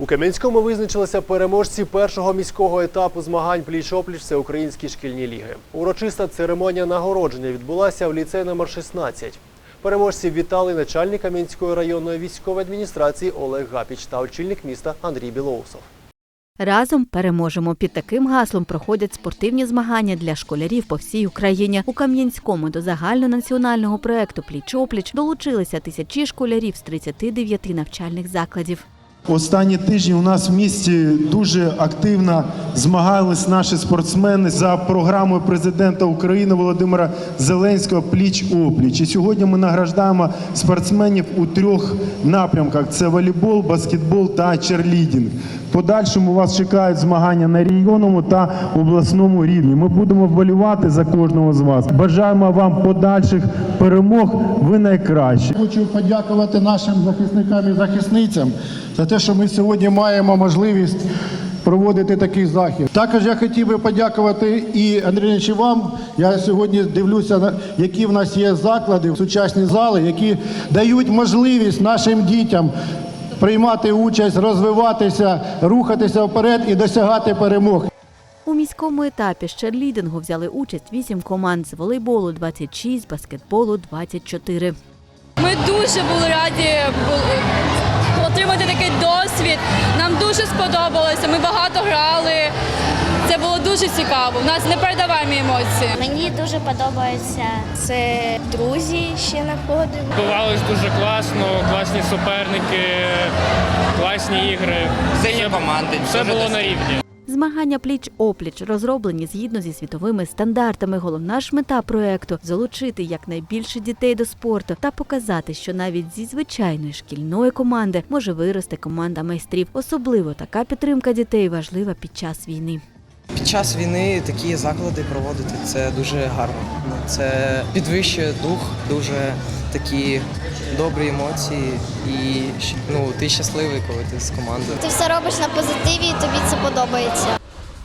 У Кам'янському визначилися переможці першого міського етапу змагань пліч-опліч всеукраїнські шкільні ліги. Урочиста церемонія нагородження відбулася в ліцеї номер 16. Переможців вітали начальник Кам'янської районної військової адміністрації Олег Гапіч та очільник міста Андрій Білоусов. Разом переможемо. Під таким гаслом проходять спортивні змагання для школярів по всій Україні. У Кам'янському до загальнонаціонального проекту Пліч-опліч долучилися тисячі школярів з 39 навчальних закладів. Останні тижні у нас в місті дуже активно змагались наші спортсмени за програмою президента України Володимира Зеленського Пліч опліч. І сьогодні ми награждаємо спортсменів у трьох напрямках: це волейбол, баскетбол та черлідінг. Подальшому вас чекають змагання на регіонному та обласному рівні. Ми будемо вболівати за кожного з вас. Бажаємо вам подальших перемог. Ви найкращі. Хочу подякувати нашим захисникам і захисницям за те, що ми сьогодні маємо можливість проводити такий захід. Також я хотів би подякувати і Андрій вам. Я сьогодні дивлюся, які в нас є заклади, сучасні зали, які дають можливість нашим дітям приймати участь, розвиватися, рухатися вперед і досягати перемог. У міському етапі з черлідингу взяли участь 8 команд з волейболу 26, баскетболу 24. Ми дуже були раді були досвід. Нам дуже сподобалося. Ми багато грали. Це було дуже цікаво. У нас непередаваемі емоції. Мені дуже подобається. Це друзі ще знаходимо. Бувалось дуже класно, класні суперники, класні ігри. Сильні команди. Все було на рівні. Змагання пліч-опліч розроблені згідно зі світовими стандартами. Головна ж мета проекту залучити якнайбільше дітей до спорту та показати, що навіть зі звичайної шкільної команди може вирости команда майстрів. Особливо така підтримка дітей важлива під час війни. Під час війни такі заклади проводити це дуже гарно. Це підвищує дух, дуже такі добрі емоції, і ну, ти щасливий, коли ти з командою. Ти все робиш на позитиві і тобі це подобається.